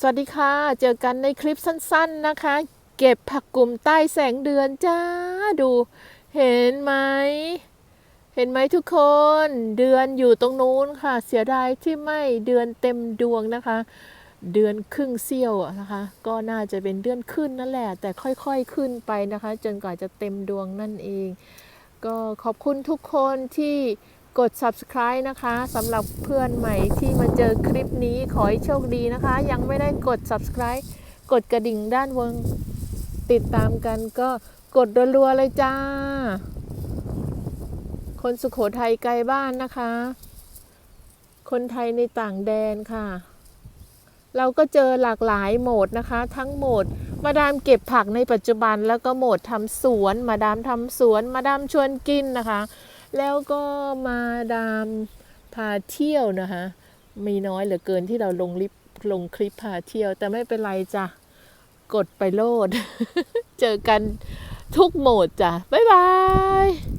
สวัสดีค่ะ เจอกันในคลิปสั้น ๆนะคะ เก็บผักกลุ่มใต้แสงเดือนจ้าดู เห็นไหม เห็นไหมทุกคน เดือนอยู่ตรงนู้นค่ะ เสียดายที่ไม่เดือนเต็มดวงนะคะ เดือนครึ่งเสี้ยวนะคะ ก็น่าจะเป็นเดือนขึ้นนั่นแหละ แต่ค่อยๆขึ้นไปนะคะ จนกว่าจะเต็มดวงนั่นเอง ก็ขอบคุณทุกคนที่ กด subscribe นะคะสำหรับเพื่อนใหม่ที่มาเจอคลิปนี้ขอให้โชคดีนะคะ ยังไม่ได้กด subscribe กดกระดิ่งด้านบนติดตามกันก็กดรัวๆเลยจ้า คนสุขโขทัยไกลบ้านนะคะ คนไทยในต่างแดนค่ะ เราก็เจอหลากหลายโหมดนะคะ ทั้งโหมด มาดามเก็บผักในปัจจุบันแล้วก็โหมดทำสวน มาดามทำสวน มาดามชวนกินนะคะ แล้วก็มาดามพาเที่ยวนะคะ มีน้อยเหลือเกินที่เราลงลิปลงคลิปพาเที่ยว แต่ไม่เป็นไรจ้ะ กดไปโลด เจอกันทุกโหมดจ้ะ บ๊ายบาย